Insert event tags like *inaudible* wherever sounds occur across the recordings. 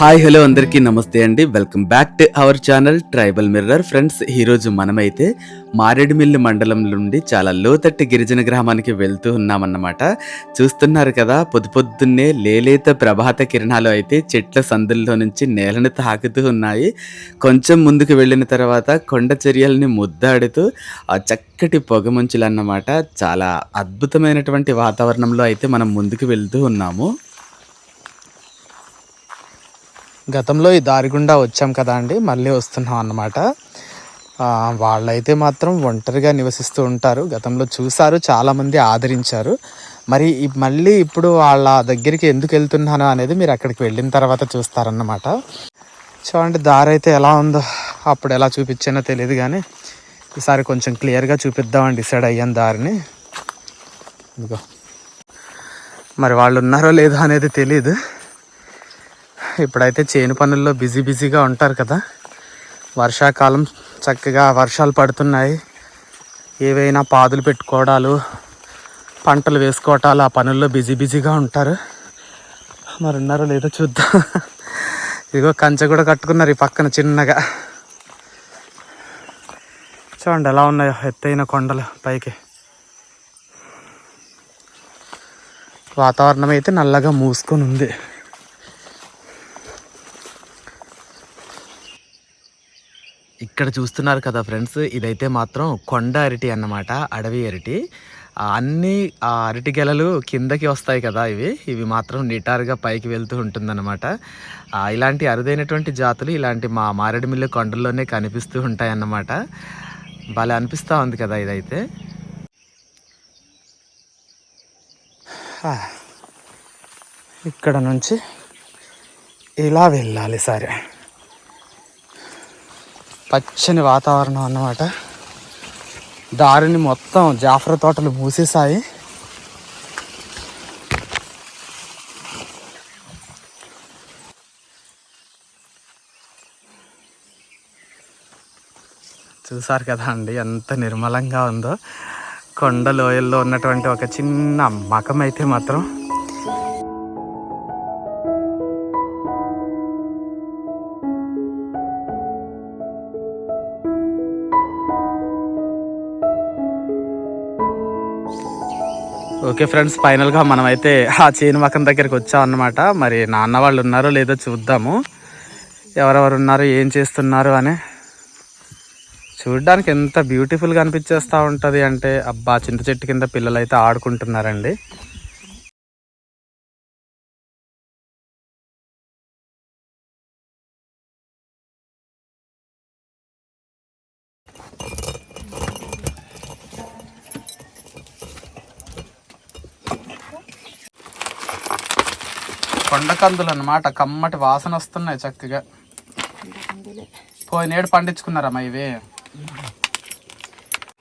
Hi hello అందరికీ నమస్తే అండి. Welcome back to our channel tribal mirror. Friends ఈరోజు మనమైతే మారేడుమిల్లి మండలం నుండి చాలా లోతట్టి గిరిజన గ్రామానికి వెళ్తూ ఉన్నామన్నమాట. చూస్తున్నారు కదా పొద్దు పొద్దున్నే లేలేత ప్రభాత కిరణాలు అయితే చెట్ల సందుల్లో నుంచి నేలను తాకుతూ ఉన్నాయి. కొంచెం ముందుకు వెళ్ళిన తర్వాత కొండ చర్యల్ని ముద్దాడుతూ ఆ చక్కటి పొగమంచులు అన్నమాట చాలా అద్భుతమైనటువంటి వాతావరణంలో అయితే మనం ముందుకు వెళ్తూ ఉన్నాము. గతంలో ఈ దారి గుండా వచ్చాం కదా అండి మళ్ళీ వస్తున్నాం అన్నమాట. వాళ్ళైతే మాత్రం ఒంటరిగా నివసిస్తూ ఉంటారు. గతంలో చూసారు చాలామంది ఆదరించారు. మరి మళ్ళీ ఇప్పుడు వాళ్ళ దగ్గరికి ఎందుకు వెళ్తున్నాను అనేది మీరు అక్కడికి వెళ్ళిన తర్వాత చూస్తారన్నమాట. చూడండి దారి అయితే ఎలా ఉందో అప్పుడు ఎలా చూపించానో తెలియదు కానీ ఈసారి కొంచెం క్లియర్గా చూపిద్దామని డిసైడ్ అయ్యాను దారిని. ఇదిగో. మరి వాళ్ళు ఉన్నారో లేదో అనేది తెలియదు ఇప్పుడైతే చేను పనుల్లో బిజీ బిజీగా ఉంటారు కదా. వర్షాకాలం చక్కగా వర్షాలు పడుతున్నాయి. ఏవైనా పాదులు పెట్టుకోవడాలు పంటలు వేసుకోవటాలు ఆ పనుల్లో బిజీ బిజీగా ఉంటారు. మరి ఉన్నారో లేదో చూద్దాం. ఇదిగో కంచె కూడా కట్టుకున్నారు ఈ పక్కన చిన్నగా. చూడండి ఎలా ఉన్నాయో ఎత్తైన కొండలు పైకి. వాతావరణం అయితే నల్లగా మూసుకొని ఉంది. ఇక్కడ చూస్తున్నారు కదా ఫ్రెండ్స్ ఇదైతే మాత్రం కొండ అరటి అన్నమాట అడవి అరటి. అన్ని ఆ అరటి గెలలు కిందకి వస్తాయి కదా ఇవి. ఇవి మాత్రం నిటారుగా పైకి వెళ్తూ ఉంటుందన్నమాట. ఇలాంటి అరుదైనటువంటి జాతులు ఇలాంటి మా మారేడుమిల్లి కొండల్లోనే కనిపిస్తూ ఉంటాయి అన్నమాట భలే అనిపిస్తూ ఉంది కదా ఇదైతే. ఇక్కడ నుంచి ఇలా వెళ్ళాలి సరే. పచ్చని వాతావరణం అన్నమాట. దారిని మొత్తం జాఫ్ర తోటలు మూసేసాయి చూసారు కదా అండి ఎంత నిర్మలంగా ఉందో. కొండ లోయల్లో ఉన్నటువంటి ఒక చిన్న మకం అయితే మాత్రం ఓకే ఫ్రెండ్స్ ఫైనల్గా మనమైతే ఆ చేను మకం దగ్గరికి వచ్చాం అన్నమాట మరి నాన్న వాళ్ళు ఉన్నారో లేదో చూద్దాము. ఎవరెవరు ఉన్నారు ఏం చేస్తున్నారు అని. చూడడానికి ఎంత బ్యూటిఫుల్గా అనిపించేస్తూ ఉంటుంది అంటే అబ్బా చింత చెట్టు కింద పిల్లలు అయితే ఆడుకుంటున్నారండి. కందులు అన్నమాట కమ్మటి వాసన వస్తున్నాయి చక్కగా. పోయినేడు పండించుకున్నారమ్మా ఇవి.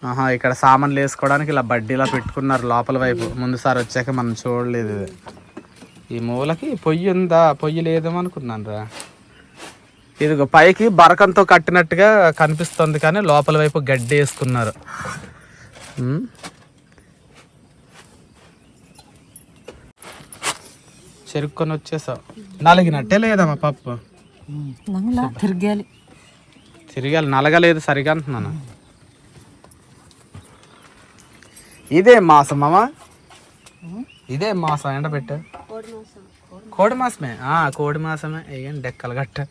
ఆహా ఇక్కడ సామాన్లు వేసుకోవడానికి ఇలా బడ్డీలా పెట్టుకున్నారు లోపల వైపు. ముందుసారి వచ్చాక మనం చూడలేదు ఇది. ఈ మూలకి పొయ్యి ఉందా? పొయ్యి లేదేమనుకున్నాను రా. ఇదిగో పైకి బరకంతో కట్టినట్టుగా కనిపిస్తుంది కానీ లోపల వైపు గడ్డి వేసుకున్నారు. చెరుక్కొని వచ్చేసావు. నలిగినట్టే లేదమ్మా పప్పు. తిరగాలి. తిరగాలి నలగలేదు సరిగా అంటున్నాను. ఇదే మాసం మామ. ఇదే మాసం ఎండ పెట్టా. కోడి మాసమే? ఆ, కోడి మాసమే. వేయండి డెక్కలు గట్ట.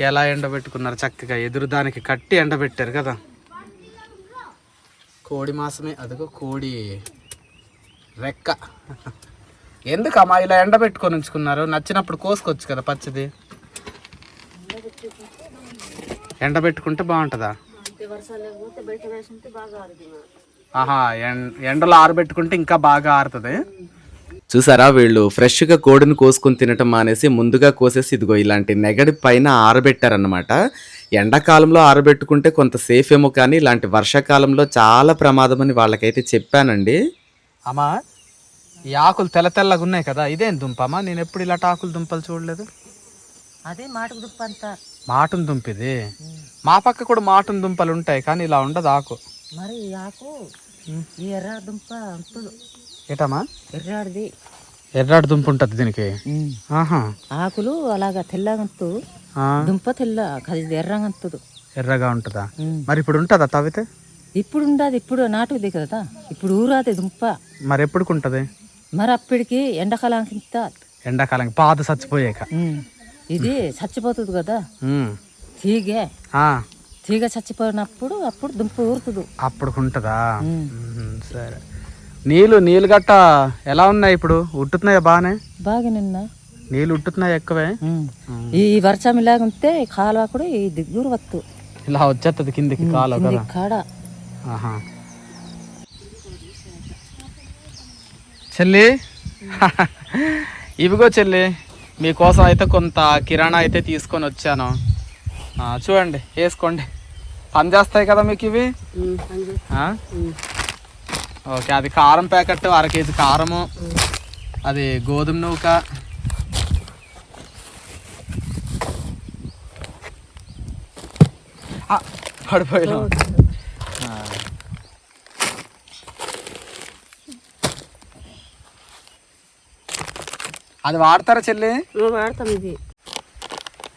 ఎలా ఎండబెట్టుకున్నారు చక్కగా ఎదురు దానికి కట్టి ఎండబెట్టారు కదా. కోడి మాసమే అదిగో కోడి రెక్క. ఎందుకు అమ్మా ఇలా ఎండబెట్టుకొని ఉంచుకున్నారు? నచ్చినప్పుడు కోసుకోవచ్చు కదా పచ్చిది. ఎండబెట్టుకుంటే బాగుంటుందా? ఆహా ఎండలో ఆరబెట్టుకుంటే ఇంకా బాగా ఆరుతుంది. చూసారా వీళ్ళు ఫ్రెష్గా కోడిని కోసుకొని తినటం మానేసి ముందుగా కోసేసి ఇదిగో ఇలాంటి నెగడి పైన ఆరబెట్టారన్నమాట. ఎండాకాలంలో ఆరబెట్టుకుంటే కొంత సేఫ్ ఏమో కానీ ఇలాంటి వర్షాకాలంలో చాలా ప్రమాదం అని వాళ్ళకైతే చెప్పానండి. అమ్మా ఈ ఆకులు తెల్ల తెల్లగా ఉన్నాయి కదా ఇదేం దుంప అమ్మా నేను ఎప్పుడు ఇలాంటి ఆకులు దుంపలు చూడలేదు. అదే మాటకు దుప్ప అంతా. మాటున్ దుంప ఇది మా పక్క కూడా మాటున్ దుంపలు ఉంటాయి కానీ ఇలా ఉండదు ఆకు. మరి ఈ ఆకు ఈ ఎర్ర దుంప ఏటమ్మా ఎర్రాడిది. ఎర్రాడు దుంప ఉంటుంది దీనికి? ఆహా. ఆకులు అలాగా తెల్లగంతు దుంప తెల్ల అది ఎర్రగంతుదు ఎర్రగా ఉంటుందా? మరి ఇప్పుడు ఉంటుందా తవ్వితే? ఇప్పుడు ఉండదు ఇప్పుడు నాటుది కదా ఇప్పుడు ఊరాది దుంప. మరి ఎప్పుడుకుంటుంది మరి అప్పటికి ఎండాకాలానికి ఎండాకాలం పాత చచ్చిపోయాక. ఇది చచ్చిపోతుంది కదా. తీగే. తీగ చచ్చిపోయినప్పుడు అప్పుడు దుంప ఊరుతుంది. అప్పుడుకుంటుందా? ఉమ్, సరే. నీళ్ళు నీళ్ళు గట్ట ఎలా ఉన్నాయి ఇప్పుడు? ఉట్టుతున్నాయా బాగానే? బాగా నిన్న. నీళ్ళు ఉట్టుతున్నాయి ఎక్కువే. ఈ వర్షం ఇలాగ ఉంటే కాలువ కూడా ఈ దిగురు వత్తు. ఇలా వచ్చేస్తుంది కిందికి కాలు కదా? కాడ. చెల్లి. ఇవిగో చెల్లి మీకోసం అయితే కొంత కిరాణా అయితే తీసుకొని వచ్చాను. చూడండి వేసుకోండి. పని చేస్తాయి కదా మీకు ఇవి? ఓకే అది కారం ప్యాకెట్ అర కేజీ కారము. అది గోధుమ నూక. పడిపోయాను. అది వాడతారా చెల్లి? వాడతాం ఇది.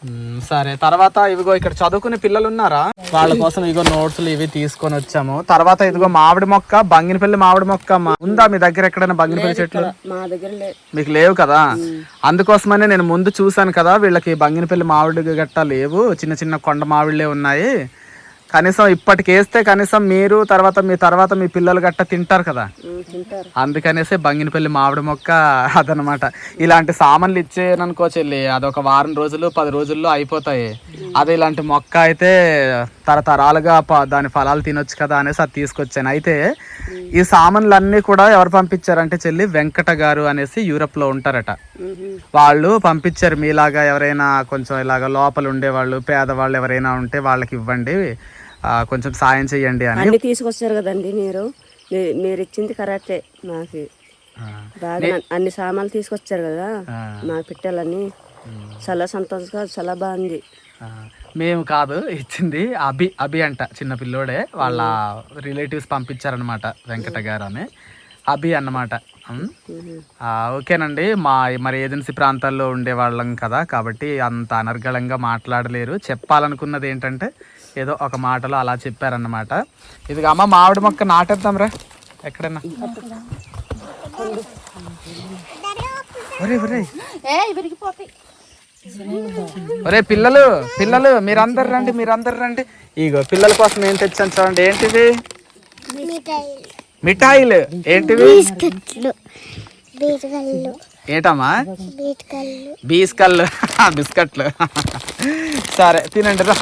మ్మ్, సరే. తర్వాత ఇవిగో ఇక్కడ చదువుకునే పిల్లలు ఉన్నారా వాళ్ళ కోసం ఇగో నోట్స్లు ఇవి తీసుకొని వచ్చాము. తర్వాత ఇదిగో మామిడి మొక్క బంగినపల్లి మామిడి మొక్క. ఉందా మీ దగ్గర ఎక్కడైనా బంగినపల్లి చెట్లు? మా దగ్గర లేదు మీకు లేవు కదా? అందుకోసమనే నేను ముందు చూసాను కదా వీళ్ళకి బంగినపల్లి మామిడి గట్ట లేవు. చిన్న చిన్న కొండ మామిళ్ళే ఉన్నాయి. కనీసం ఇప్పటికేస్తే కనీసం మీరు తర్వాత మీ తర్వాత మీ పిల్లలు గట్ట తింటారు కదా. అందుకనేసి బంగినపల్లి మామిడి మొక్క అదనమాట. ఇలాంటి సామాన్లు ఇచ్చేయననుకో చెల్లి అదొక వారం రోజులు పది రోజుల్లో అయిపోతాయి. అదే ఇలాంటి మొక్క అయితే తరతరాలుగా దాని ఫలాలు తినొచ్చు కదా అనేసి అది తీసుకొచ్చాను. అయితే ఈ సామాన్లు అన్నీ కూడా ఎవరు పంపించారంటే చెల్లి వెంకట గారు అనేసి యూరప్లో ఉంటారట వాళ్ళు పంపించారు మీలాగా ఎవరైనా కొంచెం ఇలాగ లోపల ఉండేవాళ్ళు పేదవాళ్ళు ఎవరైనా ఉంటే వాళ్ళకి ఇవ్వండి. కొంచెం సాయం చేయండి అని. అన్ని తీసుకొచ్చారు కదండి మీరు. మీరు ఇచ్చింది కరెక్టే మాకు. బాగా అన్ని- సామాన్లు తీసుకొచ్చారు కదా. మా పెట్టాలని చాలా సంతోషంగా చాలా బాగుంది. మేము కాదు ఇచ్చింది అభి అభి అంట చిన్న పిల్లోడే. వాళ్ళ రిలేటివ్స్ పంపించారనమాట వెంకట గారు అని అభి అన్నమాట. ఓకేనండి. మా మరి ఏజెన్సీ ప్రాంతాల్లో ఉండే వాళ్ళం కదా కాబట్టి అంత అనర్గళంగా మాట్లాడలేరు. చెప్పాలనుకున్నది ఏంటంటే ఏదో ఒక మాటలో అలా చెప్పారన్నమాట. ఇది అమ్మ మామిడి మొక్క నాటేద్దాం రా. ఎక్కడన్నా? ఒరే పిల్లలు పిల్లలు మీరందరు రండి మీరందరు రండి. ఇగో పిల్లల కోసం ఏం తెచ్చాను చూడండి. ఏంటివి మిఠాయిలు. ఏంటివి? ఏంటమ్మా? బీస్కల్లు *laughs* బిస్కట్లు. సరే తినండి రా.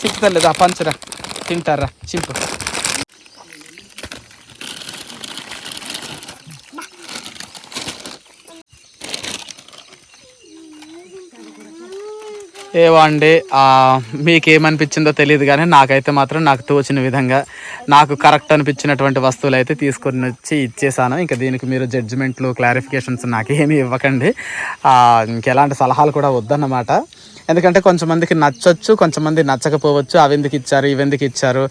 చిక్కుతలేదు రా పంచురా తింటారా చింపు ఏవో అండి మీకేమనిపించిందో తెలియదు కానీ నాకైతే మాత్రం నాకు తోచిన విధంగా నాకు కరెక్ట్ అనిపించినటువంటి వస్తువులు అయితే తీసుకొని వచ్చి ఇచ్చేసాను. ఇంకా దీనికి మీరు జడ్జిమెంట్లు క్లారిఫికేషన్స్ నాకేమీ ఇవ్వకండి. ఇంకెలాంటి సలహాలు కూడా వద్దన్నమాట. ఎందుకంటే కొంతమందికి నచ్చొచ్చు కొంతమంది నచ్చకపోవచ్చు అవి ఎందుకు ఇచ్చారు ఇవి ఎందుకు ఇచ్చారు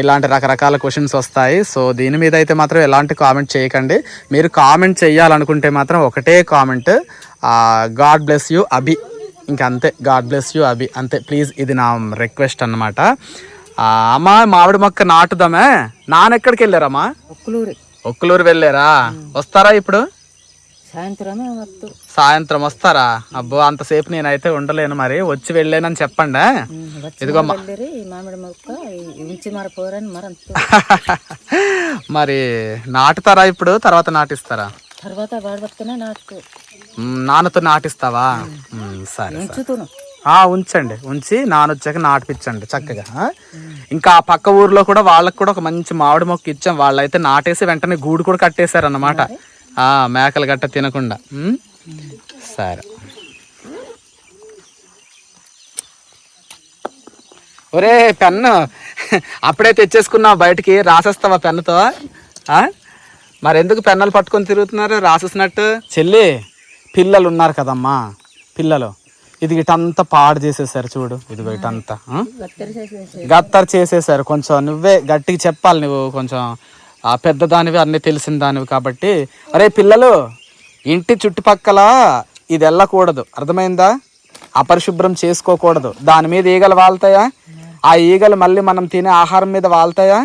ఇలాంటి రకరకాల క్వశ్చన్స్ వస్తాయి. సో దీని మీద అయితే మాత్రం ఎలాంటి కామెంట్ చేయకండి. మీరు కామెంట్ చేయాలనుకుంటే మాత్రం ఒకటే comment God bless you Abhi. ఇంకా అంతే గాడ్ బ్లెస్ యూ అభి. అంతే ప్లీజ్ ఇది నా రిక్వెస్ట్ అనమాట అమ్మా మామిడి మొక్క నాటుదామే. నానెక్కడికి వెళ్ళారమ్మా ఒక్కలూరి. ఒక్కలూరు వెళ్ళారా? వస్తారా ఇప్పుడు? సాయంత్రమే సాయంత్రం వస్తారా? అబ్బో అంతసేపు నేనైతే ఉండలేను మరి. వచ్చి వెళ్ళానని చెప్పండి? ఇదిగో మామిడి మొక్క ఉంచి *laughs* మరి నాటుతారా ఇప్పుడు? తర్వాత నాటిస్తారా? తర్వాత నాన్నతో నాటిస్తావా? సరే ఉంచండి. ఉంచి నానొచ్చాక నాటిపించండి చక్కగా? ఇంకా ఆ పక్క ఊర్లో కూడా వాళ్ళకి కూడా ఒక మంచి మామిడి మొక్క ఇచ్చాం. వాళ్ళైతే నాటేసి వెంటనే గూడు కూడా కట్టేశారు అన్నమాట ఆ మేకలు గట్ట తినకుండా? సరే. ఒరే పెన్ను. అప్పుడే తెచ్చేసుకున్నావు బయటికి. రాసేస్తావా పెన్నుతో? ఆ? మరెందుకు పెన్నులు పట్టుకొని తిరుగుతున్నారు? రాసేసినట్టు. చెల్లి పిల్లలు ఉన్నారు కదమ్మా. పిల్లలు. ఇది ఇటంతా పాడు చేసేసారు చూడు. ఇది ఇటంతా? గత్తర్ చేసేసారు. కొంచెం నువ్వే గట్టిగా చెప్పాలి నువ్వు. కొంచెం ఆ పెద్ద దానివి అన్నీ తెలిసిన దానివి కాబట్టి అరే పిల్లలు ఇంటి చుట్టుపక్కల ఇది వెళ్ళకూడదు అర్థమైందా? అపరిశుభ్రం చేసుకోకూడదు. దాని మీద ఈగలు వాళ్తాయా? ఆ ఈగలు మళ్ళీ మనం తినే ఆహారం మీద వాళ్తాయా?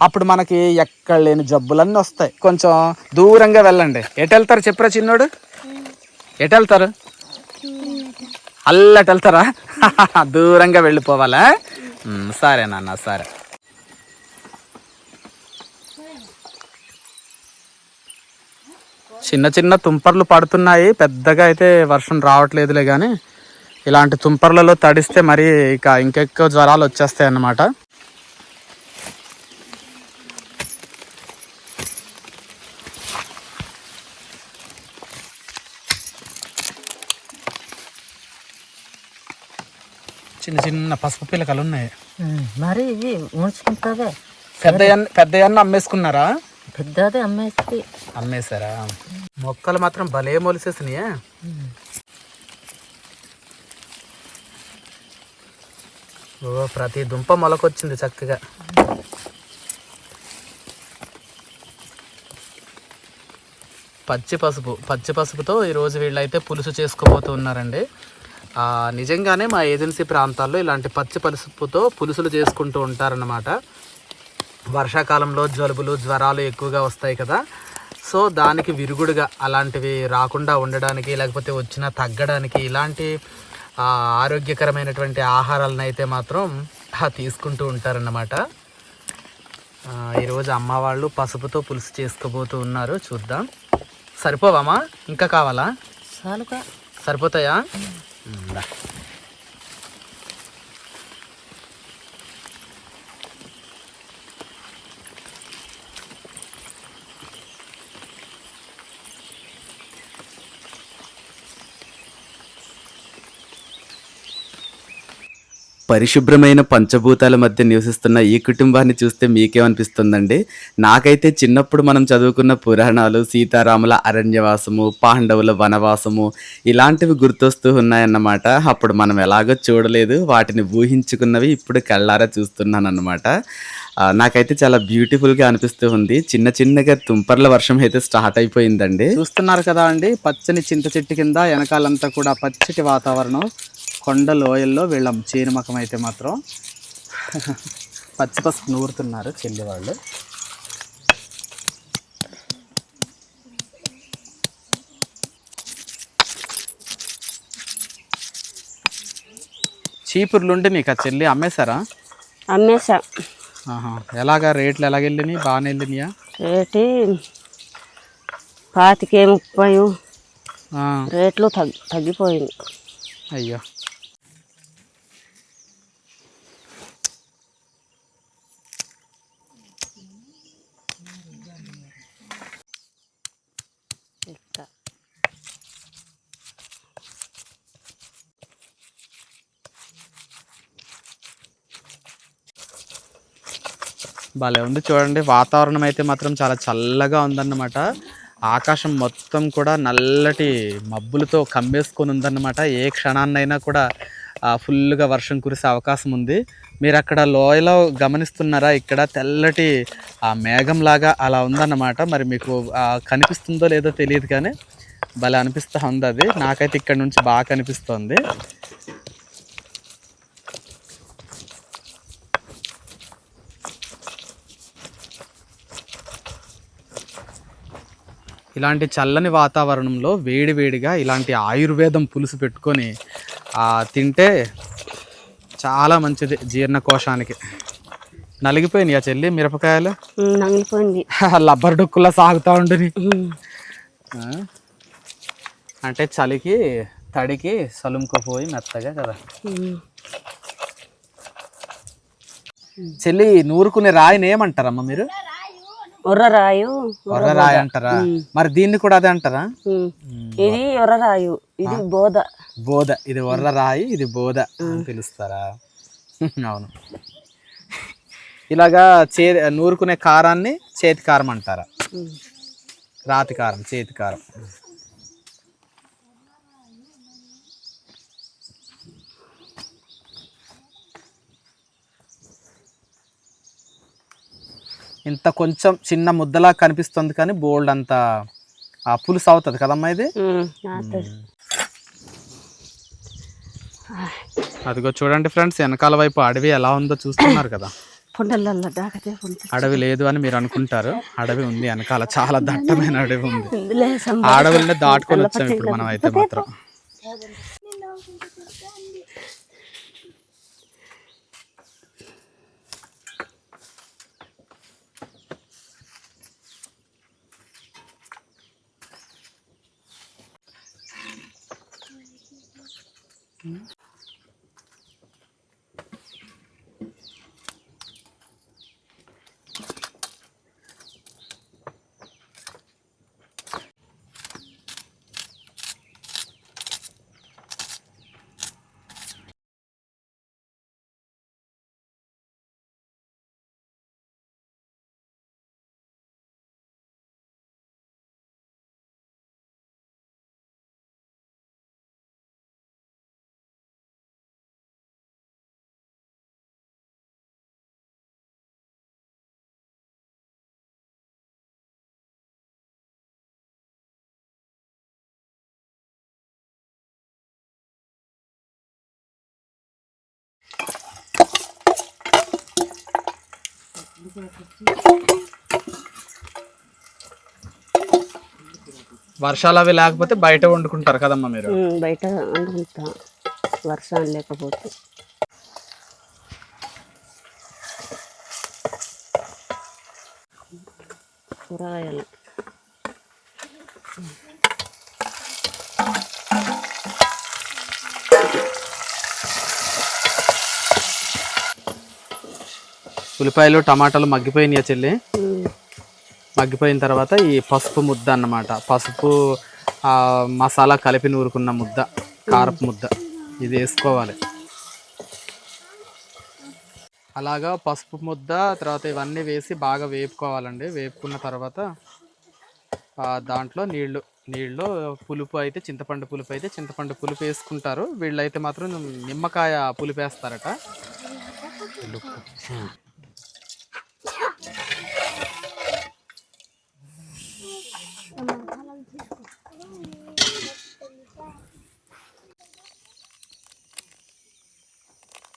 అప్పుడు మనకి ఎక్కడ లేని జబ్బులన్నీ వస్తాయి. కొంచెం దూరంగా వెళ్ళండి. ఎటు వెళ్తారు చెప్పరా చిన్నోడు? ఎటు వెళ్తారు అల్లటి వెళ్తారా *laughs* దూరంగా వెళ్ళిపోవాలా? సరే నాన్న సరే. చిన్న చిన్న తుంపర్లు పడుతున్నాయి. పెద్దగా అయితే వర్షం రావట్లేదులే కానీ ఇలాంటి తుంపర్లలో తడిస్తే మరి ఇక ఇంకెక్కువ జ్వరాలు వచ్చేస్తాయి అన్నమాట. చిన్న చిన్న పసుపు పిల్లకలు ఉన్నాయి. మరి ఇవి ఉంచుకుంటుందే పెద్ద పెద్ద అమ్మేసుకున్నారా? పెద్దదే అమ్మేస్తే. అమ్మేశారా? మొక్కలు మాత్రం భలే మొలిసేసినాయా. ఓ ప్రతి దుంప మొలకొచ్చింది చక్కగా. పచ్చి పసుపు పచ్చి పసుపుతో ఈరోజు వీళ్ళైతే పులుసు చేసుకోబోతూ ఉన్నారండి. నిజంగానే మా ఏజెన్సీ ప్రాంతాల్లో ఇలాంటి పచ్చి పసుపుతో పులుసులు చేసుకుంటూ ఉంటారన్నమాట. వర్షాకాలంలో జలుబులు జ్వరాలు ఎక్కువగా వస్తాయి కదా. సో దానికి విరుగుడుగా అలాంటివి రాకుండా ఉండడానికి లేకపోతే వచ్చినా తగ్గడానికి ఇలాంటి ఆరోగ్యకరమైనటువంటి ఆహారాలను అయితే మాత్రం తీసుకుంటూ ఉంటారన్నమాట. ఈరోజు అమ్మ వాళ్ళు పసుపుతో పులుసు చేసుకోబోతూ ఉన్నారు. చూద్దాం. సరిపోవామా? ఇంకా కావాలా? సరిపోతాయా? పరిశుభ్రమైన పంచభూతాల మధ్య నివసిస్తున్న ఈ కుటుంబాన్ని చూస్తే మీకేమనిపిస్తుందండి? నాకైతే చిన్నప్పుడు మనం చదువుకున్న పురాణాలు సీతారాముల అరణ్యవాసము పాండవుల వనవాసము ఇలాంటివి గుర్తొస్తూ ఉన్నాయన్నమాట. అప్పుడు మనం ఎలాగో చూడలేదు వాటిని ఊహించుకున్నవి ఇప్పుడు కళ్ళారా చూస్తున్నాను అన్నమాట నాకైతే చాలా బ్యూటిఫుల్గా అనిపిస్తూ ఉంది. చిన్న చిన్నగా తుంపర్ల వర్షం అయితే స్టార్ట్ అయిపోయిందండి. చూస్తున్నారు కదా అండి పచ్చని చింత చెట్టు కింద వెనకాలంతా కూడా పచ్చటి వాతావరణం. కొండ లోయల్లో వీళ్ళ. చీనమకం అయితే మాత్రం పచ్చి పసుపు నూరుతున్నారు చెల్లి వాళ్ళు. చీపుర్లుండి మీకు ఆ చెల్లి అమ్మేశారా? అమ్మేసా ఆహా. ఎలాగా రేట్లు ఎలాగ వెళ్ళినాయి బాగానే వెళ్ళినాయా రేటు పాతికే ముప్పై రేట్లు తగ్గి తగ్గిపోయింది. అయ్యో. భలే ఉంది. చూడండి వాతావరణం అయితే మాత్రం చాలా చల్లగా ఉందన్నమాట. ఆకాశం మొత్తం కూడా నల్లటి మబ్బులతో కమ్మేసుకొని ఉందన్నమాట. ఏ క్షణాన్నైనా కూడా ఫుల్గా వర్షం కురిసే అవకాశం ఉంది. మీరు అక్కడ లోయలో గమనిస్తున్నారా? ఇక్కడ తెల్లటి ఆ మేఘం లాగా అలా ఉందన్నమాట. మరి మీకు కనిపిస్తుందో లేదో తెలియదు కానీ భలే అనిపిస్తూ ఉంది అది. నాకైతే ఇక్కడ నుంచి బాగా కనిపిస్తుంది. ఇలాంటి చల్లని వాతావరణంలో వేడివేడిగా ఇలాంటి ఆయుర్వేదం పులుసు పెట్టుకొని ఆ, తింటే చాలా మంచిది జీర్ణకోశానికి. నలిగిపోయినాయి ఆ చెల్లి మిరపకాయలు? ఉమ్, నమిలిపోయింది *laughs* లబ్బర్ డొక్కులా సాగుతూ ఉండుని? అంటే చలికి తడికి సలుముకుపోయి మెత్తగా కదా. చెల్లి నూరుకునే రాయిని ఏమంటారమ్మా మీరు? ఉర్రరాయు ఒర్ర రాయి అంటారా? మరి దీన్ని కూడా అదే అంటారా. ఇది ఉర్రరాయు ఇది బోధ. బోధ ఇది ఒర్ర రాయి ఇది బోధ అని పిలుస్తారా? *laughs* అవును. ఇలాగా చే నూరుకునే కారాన్ని చేతి కారం అంటారా. రాతి కారం చేతి కారం ఇంత కొంచెం చిన్న ముద్దలా కనిపిస్తుంది కానీ బోల్డ్ అంత ఆ పులుసు అవుతుంది కదమ్మా ఇది. అదిగో చూడండి ఫ్రెండ్స్ వెనకాల వైపు అడవి ఎలా ఉందో చూస్తున్నారు కదా. అడవి లేదు అని మీరు అనుకుంటారు. అడవి ఉంది వెనకాల చాలా దట్టమైన అడవి ఉంది. అడవులనే దాటుకొని వచ్చాం ఇప్పుడు మనం అయితే మాత్రం. Mm-hmm. వర్షాలు అవి లేకపోతే బయట వండుకుంటారు కదమ్మా మీరు? బయట వండుకుంటాం. వర్షాలు లేకపోతే. కూరగాయలు. ఉల్లిపాయలు టమాటాలు మగ్గిపోయినాయా చెల్లి. మగ్గిపోయిన తర్వాత ఈ పసుపు ముద్ద అన్నమాట. పసుపు మసాలా కలిపి నూరుకున్న ముద్ద కారపు ముద్ద. ఇది వేసుకోవాలి. అలాగా పసుపు ముద్ద తర్వాత ఇవన్నీ వేసి బాగా వేపుకోవాలండి. వేపుకున్న తర్వాత దాంట్లో నీళ్ళు నీళ్ళు పులుపు అయితే చింతపండు పులుపు అయితే చింతపండు పులుపు వేసుకుంటారు. వీళ్ళైతే మాత్రం నిమ్మకాయ పులుపు వేస్తారట.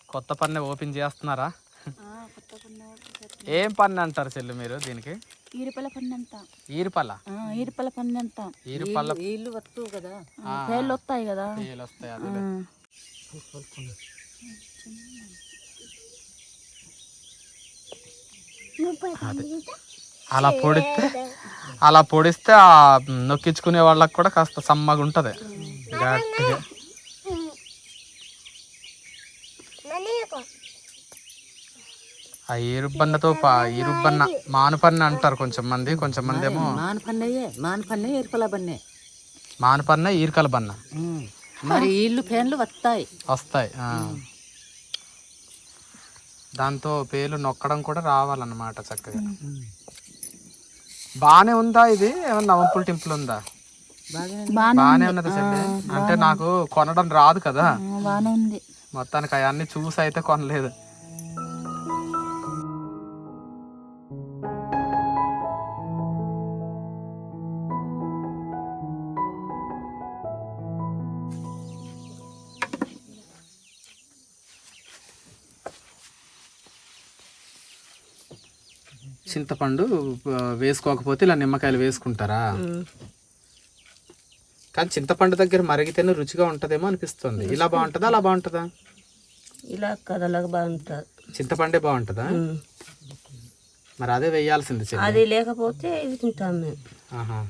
కొత్త పన్ను ఓపెన్ చేస్తున్నారా? ఏం పన్ను అంటారు చెల్లి మీరు దీనికి? ఈరుపల పన్ను అంట ఈరుపల్ల? ఈరుపల పన్ను అంట ఈరుపల్ల ఇల్లు వస్తూ కదా. పేర్లు వస్తాయి కదా. వస్తాయి అది. అలా పొడిస్తే అలా పొడిస్తే ఆ నొక్కించుకునే వాళ్ళకి కూడా కాస్త సమ్మగా ఉంటుంది. గట్టిగా. ఆ ఈరుబ్బన్నతో పా ఈరుబ్బన్న మానుపన్న అంటారు కొంచెం మంది కొంచెం మంది ఏమో. మాన పన్నయ్యే మాన పన్నే ఈరుపల పన్నే. మానుపన్న ఈరకల బన్న మరి ఇల్లు ఫ్యాన్లు వస్తాయి వస్తాయి ఆ. దాంతో పేలు నొక్కడం కూడా రావాలన్నమాట చక్కగా. బానే ఉందా ఇది? ఏమన్నా వంపుల్ టింపుల్ ఉందా? బానే ఉన్నది చెల్లి అంటే నాకు కొనడం రాదు కదా. బాగానే మొత్తానికి అవన్నీ చూసి అయితే కొనలేదు. చింతపండు వేసుకోకపోతే ఇలా నిమ్మకాయలు వేసుకుంటారా. కానీ చింతపండు దగ్గర మరిగితేనే రుచిగా ఉంటదేమో అనిపిస్తుంది. ఇలా బాగుంటుందా? అలా బాగుంటుందా? ఇలా కథలకు బాగుంటుంది. చింతపండే బాగుంటుందా. మరి అదే వేయాల్సింది అది లేకపోతే ఇది తింటాం మేము.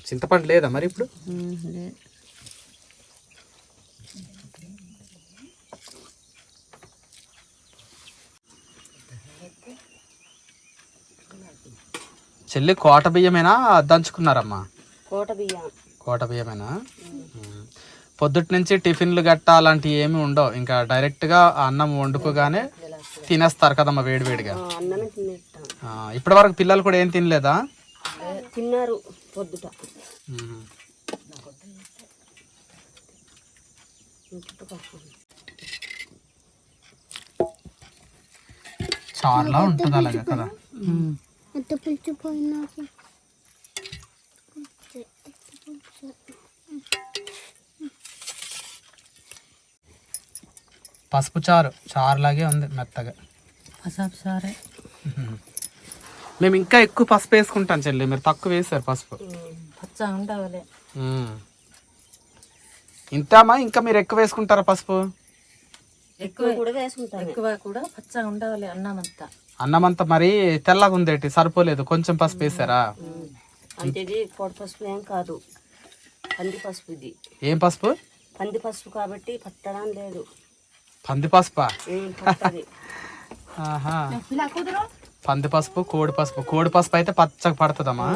చింతపండు లేదా మరి ఇప్పుడు? చెల్లి కోట బియ్యమేనా? దంచుకున్నారమ్మా. కోట బియ్యం. కోట బియ్యమేనా. పొద్దుటి నుంచి టిఫిన్లు గట్ట అలాంటివి ఏమి ఉండవు. ఇంకా డైరెక్ట్గా అన్నం వండుకోగానే తినేస్తారు కదమ్మా వేడివేడిగా ఇప్పటి వరకు పిల్లలు కూడా ఏం తినలేదా? తిన్నారు పొద్దుట. చారులా ఉంటుంది అలాగా కదా ఎంత పిలిచిపోయినా పసుపు చారు చారులాగే ఉంది మెత్తగా. పసుపు చారే. మేము ఇంకా ఎక్కువ పసుపు వేసుకుంటాం చెల్లి మీరు తక్కువ వేసారు పసుపు. ఇంతమా ఇంకా మీరు ఎక్కువ వేసుకుంటారా పసుపు? ఎక్కువ కూడా వేసుకుంటారు. ఎక్కువ కూడా పచ్చగా ఉండవాలి అన్నామంతా అన్నం అంతా మరి తెల్లగా ఉందేటి సరిపోలేదు. కొంచెం పసుపు వేసారా? అంటే పొడి పసుపు ఏం కాదు. పంది పసుపు ఇది. ఏం పసుపు? పంది పసుపు కాబట్టి పట్టడం లేదు. పంది పసుపా? పంది పసుపు కోడి పసుపు. కోడి పసుపు అయితే పచ్చగా పడుతుందమ్మా.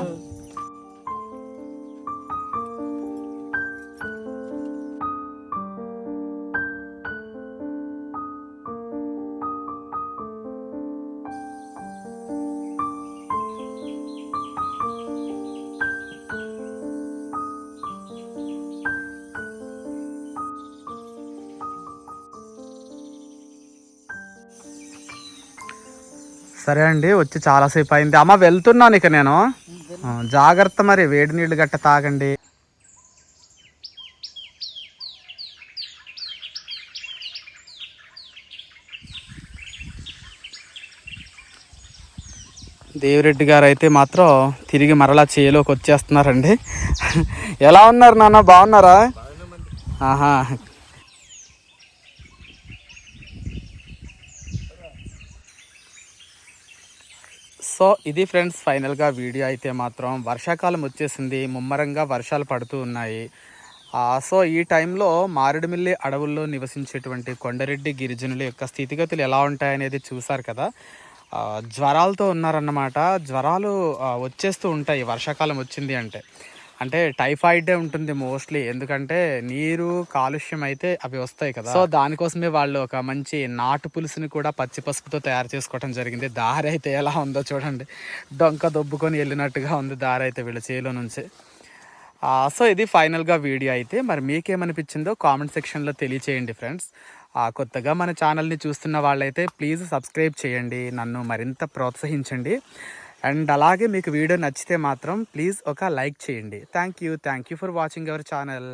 సరే అండి వచ్చి చాలాసేపు అయింది అమ్మ వెళ్తున్నాను ఇక నేను. జాగ్రత్త మరి వేడి నీళ్ళు గట్ట తాగండి. దేవిరెడ్డి గారు అయితే మాత్రం తిరిగి మరలా చేలోకి వచ్చేస్తున్నారండి. ఎలా ఉన్నారు నాన్న? బాగున్నారా? ఆహా. సో ఇది ఫ్రెండ్స్ ఫైనల్గా వీడియో అయితే మాత్రం వర్షాకాలం వచ్చేసింది ముమ్మరంగా వర్షాలు పడుతూ ఉన్నాయి. సో ఈ టైంలో మారేడుమిల్లి అడవుల్లో నివసించేటువంటి కొండరెడ్డి గిరిజనుల యొక్క స్థితిగతులు ఎలా ఉంటాయనేది చూసారు కదా. జ్వరాలతో ఉన్నారన్నమాట. జ్వరాలు వచ్చేస్తూ ఉంటాయి వర్షాకాలం వచ్చింది అంటే. అంటే టైఫాయిడే ఉంటుంది మోస్ట్లీ. ఎందుకంటే నీరు కాలుష్యం అయితే అవి వస్తాయి కదా. సో దానికోసమే వాళ్ళు ఒక మంచి నాటు పులుసుని కూడా పచ్చి పసుపుతో తయారు చేసుకోవడం జరిగింది. దారి అయితే ఎలా ఉందో చూడండి. డొంక దొబ్బుకొని వెళ్ళినట్టుగా ఉంది దారి అయితే వీళ్ళ చేలో నుంచి. సో ఇది ఫైనల్గా వీడియో అయితే. మరి మీకేమనిపించిందో కామెంట్ సెక్షన్లో తెలియచేయండి ఫ్రెండ్స్. ఆ, కొత్తగా మన ఛానల్ని చూస్తున్న వాళ్ళైతే ప్లీజ్ సబ్స్క్రైబ్ చేయండి. నన్ను మరింత ప్రోత్సహించండి. అండ్ అలాగే మీకు వీడియో నచ్చితే మాత్రం ప్లీజ్ ఒక లైక్ చేయండి. Thank you. Thank you for watching our channel.